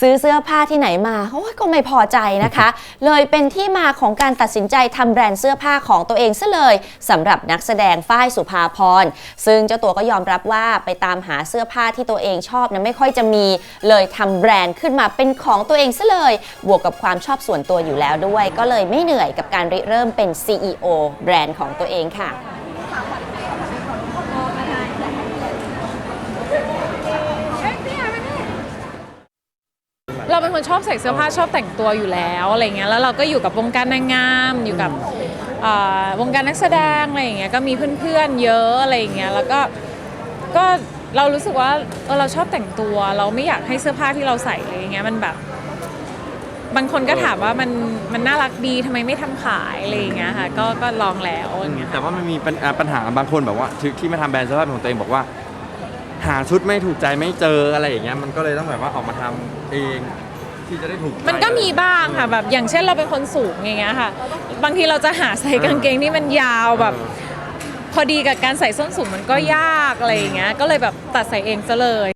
ซื้อเสื้อผ้าที่ไหนมาโอ้ยก็ไม่พอใจนะคะ เลยเป็นที่มาของการตัดสินใจทำแบรนด์เสื้อผ้าของตัวเองซะเลยสำหรับนักแสดงฝ้ายสุภาพรซึ่งเจ้าตัวก็ยอมรับว่าไปตามหาเสื้อผ้าที่ตัวเองชอบนะไม่ค่อยจะมี เลยทำแบรนด์ขึ้นมาเป็นของตัวเองซะเลย บวกกับความชอบส่วนตัวอยู่แล้วด้วย ก็เลยไม่เหนื่อยกับการริเริ่มเป็น CEO แบรนด์ของตัวเองค่ะ เราเป็นคนชอบใส่เสื้อผ้าชอบแต่งตัวอยู่แล้วอะไรเงี้ยแล้วเราก็อยู่กับวงการนางงามอยู่กับวงการนักแสดงอะไรอย่างเงี้ยก็มีเพื่อนๆเยอะอะไรอย่างเงี้ยแล้วก็ก็เรารู้สึกว่าเออเราชอบแต่งตัว เราไม่อยากให้เสื้อผ้าที่เราใส่อะไรเงี้ยมันแบบบางคนก็ถามว่ามันมันน่ารักดีทำไมไม่ทำขายอะไรอย่างเงี้ยค่ะก็ก็ลองแล้วอย่างเงี้ยแต่ว่ามันมีปัญหาบางคนแบบว่าที่มาทำแบรนด์เสื้อผ้าของตัวเองบอกว่า หาชุดไม่ถูกใจไม่เจออะไรอย่างเงี้ยมันก็เลยต้องแบบว่าออกมาทำเองที่จะได้ถูกใจมันก็มีบ้างค่ะ แบบอย่างเช่นเราเป็นคนสูงอย่างเงี้ยค่ะ บางทีเราจะหาใส่กางเกงที่มันยาวแบบ พอดีกับการใส่ส้นสูงมันก็ยากอะไรอย่างเงี้ยก็เลยแบบตัดใส่เองซะเลย